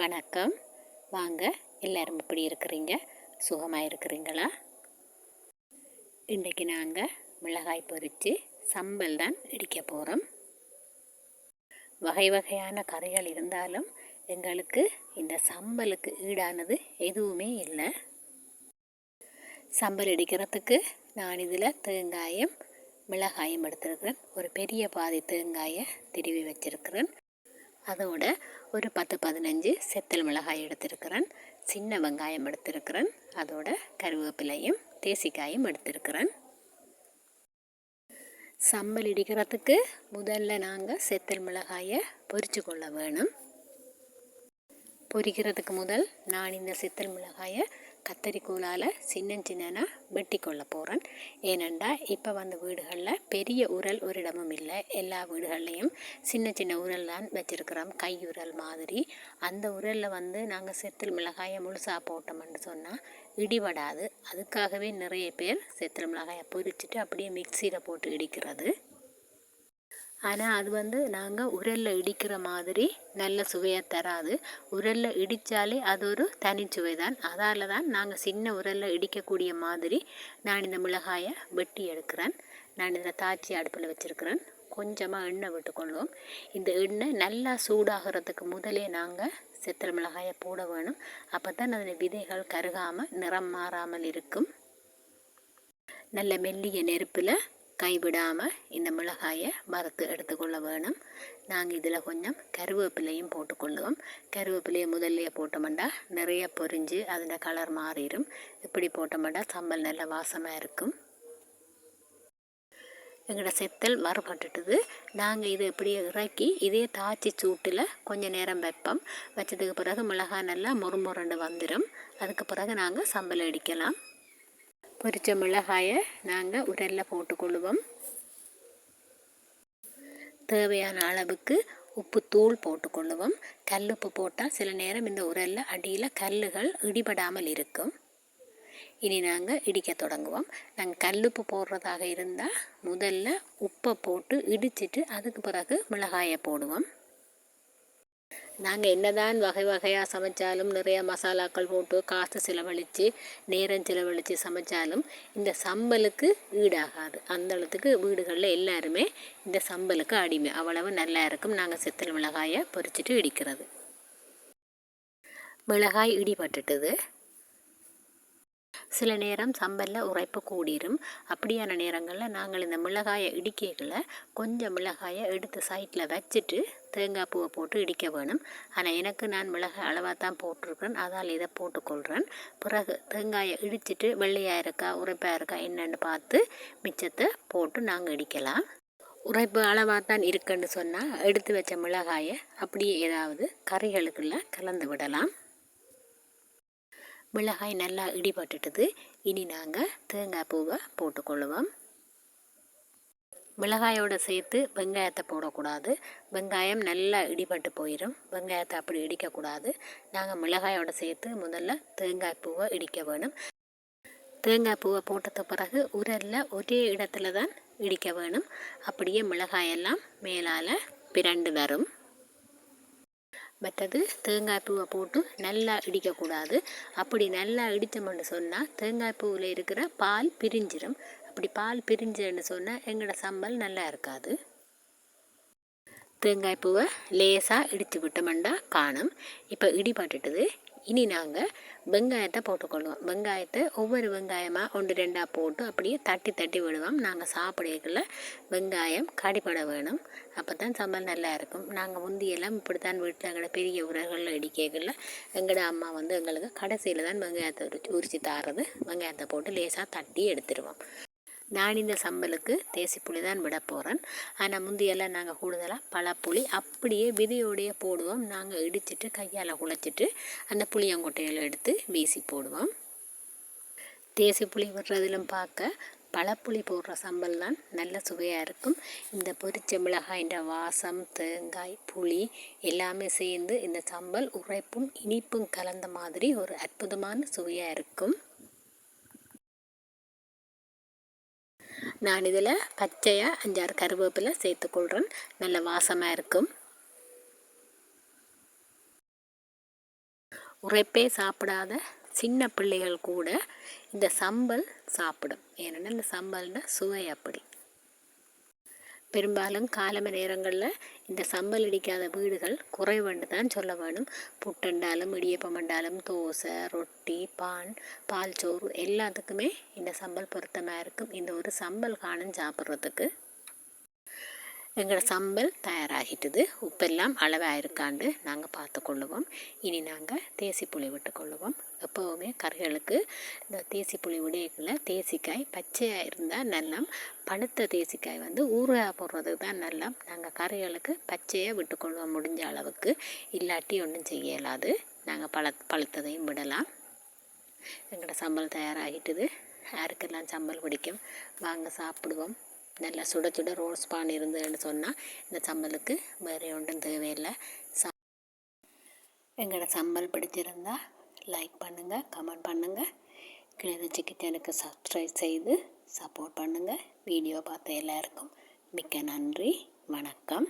வணக்கம். வாங்க எல்லாரும் எப்படி இருக்கிறீங்க? சுகமாக இருக்கிறீங்களா? இன்றைக்கி நாங்கள் மிளகாய் பொறித்து சம்பல் தான் இடிக்க போகிறோம் வகை வகையான கறிகள் இருந்தாலும் எங்களுக்கு இந்த சம்பலுக்கு ஈடானது எதுவுமே இல்லை. சம்பல் இடிக்கிறதுக்கு நான் இதில் தேங்காயம் மிளகாயம் எடுத்துருக்குறேன். ஒரு பெரிய பாதி தேங்காயை திருவி வச்சிருக்கிறேன். அதோட ஒரு பத்து பதினஞ்சு செத்தல் மிளகாய் எடுத்திருக்கிறேன். சின்ன வெங்காயம் எடுத்திருக்கிறேன். அதோட கருவேப்பிலையும் தேசிக்காயும் எடுத்திருக்கிறேன். சம்பல் இடிக்கிறதுக்கு முதல்ல நாங்கள் செத்தல் மிளகாயை பொரித்து கொள்ள வேணும். பொரிக்கிறதுக்கு முதல் நான் இந்த செத்தல் மிளகாயை கத்தரிக்கோலால் சின்ன சின்னனா வெட்டி கொள்ள போகிறேன் ஏனெண்டா இப்போ வந்த வீடுகளில் பெரிய உரல் ஒரு இடமும் இல்லை. எல்லா வீடுகள்லேயும் சின்ன சின்ன உரல் தான் வச்சுருக்கிறோம். கை உரல் மாதிரி. அந்த உரலில் வந்து நாங்கள் செத்தில் மிளகாயை முழுசாக போட்டோம்னு சொன்னால் இடிபடாது. அதுக்காகவே நிறைய பேர் செத்தில் மிளகாயை பொரிச்சிட்டு அப்படியே மிக்சியில் போட்டு இடிக்கிறது. ஆனால் அது வந்து நாங்கள் உரலில் இடிக்கிற மாதிரி நல்ல சுவையாக தராது. உரலில் இடித்தாலே அது ஒரு தனிச்சுவை தான் அதால் தான் நாங்கள் சின்ன உரலில் இடிக்கக்கூடிய மாதிரி நான் இந்த மிளகாயை வெட்டி எடுக்கிறேன். நான் இதில் தாச்சி அடுப்பில் வச்சுருக்கிறேன். கொஞ்சமாக எண்ணெய் விட்டுக்கொள்வோம் இந்த எண்ணெய் நல்லா சூடாகிறதுக்கு முதலே நாங்கள் செத்தல் மிளகாயை போட வேணும். அப்போ தான் அதில் விதைகள் கருகாமல் நிறம் மாறாமல் இருக்கும். நல்ல மெல்லிய நெருப்பில் கைவிடாமல் இந்த மிளகாயை வறுத்து எடுத்துக்கொள்ள வேணும். நாங்கள் இதில் கொஞ்சம் கருவேப்பிலையும் போட்டுக்கொள்ளுவோம். கருவேப்பிலையை முதல்லையே போட்டோம்டா நிறைய பொரிஞ்சு அதில் கலர் மாறிடும். இப்படி போட்டோம்டா சம்பல் நல்ல வாசமாக இருக்கும். எங்களோட செத்தல் வறுபட்டுட்டுது. நாங்கள் இதை இப்படியே இறக்கி இதே தாச்சி சூட்டில் கொஞ்சம் நேரம் வைப்போம். வச்சதுக்கு பிறகு மிளகாய் நல்லா முறுமுரண்டு வந்துடும் அதுக்கு பிறகு நாங்கள் சம்பல் அடிக்கலாம். பொரித்த மிளகாயை நாங்கள் உரலில் போட்டுக்கொள்வோம் தேவையான அளவுக்கு உப்பு தூள் போட்டுக்கொள்ளுவோம். கல் உப்பு போட்டால் சில நேரம் இந்த உரலில் அடியில் கல்லுகள் இடிபடாமல் இருக்கும். இனி நாங்கள் இடிக்க தொடங்குவோம். நாங்கள் கல்லுப்பு போடுறதாக இருந்தால் முதல்ல உப்பை போட்டு இடிச்சிட்டு அதுக்கு பிறகு மிளகாயை போடுவோம். நாங்கள் என்னதான் வகை வகையாக சமைச்சாலும் நிறைய மசாலாக்கள் போட்டு காசு செலவழித்து நேரம் செலவழித்து சமைச்சாலும் இந்த சம்பலுக்கு ஈடாகாது. அந்த அளவுக்கு வீடுகளில் எல்லாருமே இந்த சம்பலுக்கு அடிமை. அவ்வளவு நல்லா இருக்கும். நாங்கள் செத்தல் மிளகாயை பொறிச்சிட்டு இடிக்கிறது. மிளகாய் இடிபட்டுட்டுது. சில நேரம் சம்பலில் உரைப்பு கூடிரும். அப்படியான நேரங்களில் நாங்கள் இந்த மிளகாயை இடிக்கைகளை கொஞ்சம் மிளகாயை எடுத்து சைட்டில் வச்சுட்டு தேங்காய் பூவை போட்டு இடிக்க வேணும். ஆனால் எனக்கு நான் மிளகாய் அளவாக தான் போட்டிருக்கிறேன். அதால் இதை போட்டுக்கொள்கிறேன் பிறகு தேங்காயை இடிச்சிட்டு வெள்ளையாக இருக்கா உரைப்பாக இருக்கா என்னென்னு பார்த்து மிச்சத்தை போட்டு நாங்கள் இடிக்கலாம். உரைப்பு அளவாக தான் இருக்குன்னு சொன்னால் எடுத்து வச்ச மிளகாயை அப்படியே ஏதாவது கறிகளுக்குள்ளே கலந்து விடலாம். மிளகாய் நல்லா இடிபட்டுட்டுது. இனி நாங்கள் தேங்காய் பூவை போட்டுக்கொள்ளுவோம். மிளகாயோடு சேர்த்து வெங்காயத்தை போடக்கூடாது. வெங்காயம் நல்லா இடிபட்டு போயிடும் வெங்காயத்தை அப்படி இடிக்கக்கூடாது. நாங்கள் மிளகாயோடு சேர்த்து முதல்ல தேங்காய் பூவை இடிக்க வேணும். தேங்காய் பூவை போட்டது பிறகு உரலில் ஒரே இடத்துல தான் இடிக்க வேணும். அப்படியே மிளகாயெல்லாம் மேலால் பிரண்டு வரும். மற்றது தேங்காய் பூவை போட்டு நல்லா இடிக்கக்கூடாது. அப்படி நல்லா இடித்தோம்னு சொன்னால் தேங்காய் பூவில் இருக்கிற பால் பிரிஞ்சிடும் அப்படி பால் பிரிஞ்சுன்னு சொன்னால் எங்களோட சம்பல் நல்லா இருக்காது. தேங்காய் பூவை லேசாக இடித்து விட்டோம்னா காணும். இப்போ இடிபட்டுட்டுது. இனி நாங்கள் வெங்காயத்தை போட்டுக்கொள்வோம். வெங்காயத்தை ஒவ்வொரு வெங்காயமாக ஒன்று ரெண்டாக போட்டு அப்படியே தட்டி தட்டி விடுவோம். நாங்கள் சாப்பிடக்குள்ள வெங்காயம் கடிப்பட வேணும். அப்போ தான் சம்பல் நல்லா இருக்கும். நாங்கள் முந்தியெல்லாம் இப்படி தான் வீட்டில் எங்களோட பெரிய உரங்களில் இடிக்கல எங்களோட அம்மா வந்து எங்களுக்கு கடைசியில் தான் வெங்காயத்தை உரிச்சு உரிச்சு தாரது. வெங்காயத்தை போட்டு லேசாக தட்டி எடுத்துருவோம். நான் இந்த சம்பலுக்கு தேசி புளி தான் விட போகிறேன் ஆனால் முந்தியெல்லாம் நாங்கள் கூடுதலாக பழப்புளி அப்படியே விதையோடைய போடுவோம். நாங்கள் இடிச்சிட்டு கையால் குழைச்சிட்டு அந்த புளியங்கொட்டையில் எடுத்து வீசி போடுவோம். தேசி புளி விடுறதிலும் பார்க்க பழப்புளி போடுற சம்பல் தான் நல்ல சுவையாக இருக்கும். இந்த பொரிச்ச மிளகாயின்ற வாசம் தேங்காய் புளி எல்லாமே சேர்ந்து இந்த சம்பல் உரைப்பும் இனிப்பும் கலந்த மாதிரி ஒரு அற்புதமான சுவையாக இருக்கும். நான் இதில் பச்சையாக அஞ்சாறு கருவேப்பிலை சேர்த்துக்கொள்கிறேன் நல்ல வாசமாக இருக்கும். உரைப்பே சாப்பிடாத சின்ன பிள்ளைகள் கூட இந்த சம்பல் சாப்பிடும். ஏன்னா இந்த சம்பல்னா சுவை அப்படி பெரும்பாலும் காலம நேரங்களில் இந்த சம்பல் இடிக்காத வீடுகள் குறைவுன்னு தான் சொல்ல வேணும். புட்டண்டாலும் இடியப்பம் மண்டாலும் தோசை ரொட்டி பான் பால் சோறு எல்லாத்துக்குமே இந்த சம்பல் பொருத்தமாக இருக்கும். இந்த ஒரு சம்பல் காணும் சாப்பிட்றதுக்கு. எங்களோட சம்பல் தயாராகிட்டுது. உப்பெல்லாம் அளவாக இருக்காண்டு நாங்கள் பார்த்து கொள்ளுவோம் இனி நாங்கள் தேசி புளி விட்டு கொள்ளுவோம் எப்போவுமே கறிகளுக்கு இந்த தேசி புளி விடையக்குள்ள தேசிக்காய் பச்சையாக இருந்தால் நல்லா பழுத்த தேசிக்காய் வந்து ஊறுகாய் போடுறதுக்கு தான் நல்லா நாங்கள் கறிகளுக்கு பச்சையாக விட்டுக்கொள்வோம் முடிஞ்ச அளவுக்கு. இல்லாட்டி ஒன்றும் செய்ய இயலாது. நாங்கள் பழ பழுத்ததையும் விடலாம். எங்களோட சம்பல் தயாராகிட்டுது. யாருக்கெல்லாம் சம்பல் பிடிக்கும்? வாங்க சாப்பிடுவோம். நல்லா சுட சுட ரோஸ் பான் இருந்ததுன்னு சொன்னால் இந்த சம்மலுக்கு வேறு ஒன்றும் தேவையில்லை. ச எங்களோட சம்பல் பிடிச்சிருந்தா லைக் பண்ணுங்கள் கமெண்ட் பண்ணுங்கள் கிளிநொச்சி கிச்சனுக்கு சப்ஸ்கிரைப் செய்து சப்போர்ட் பண்ணுங்கள் வீடியோ பார்த்த எல்லாருக்கும் மிக்க நன்றி வணக்கம்.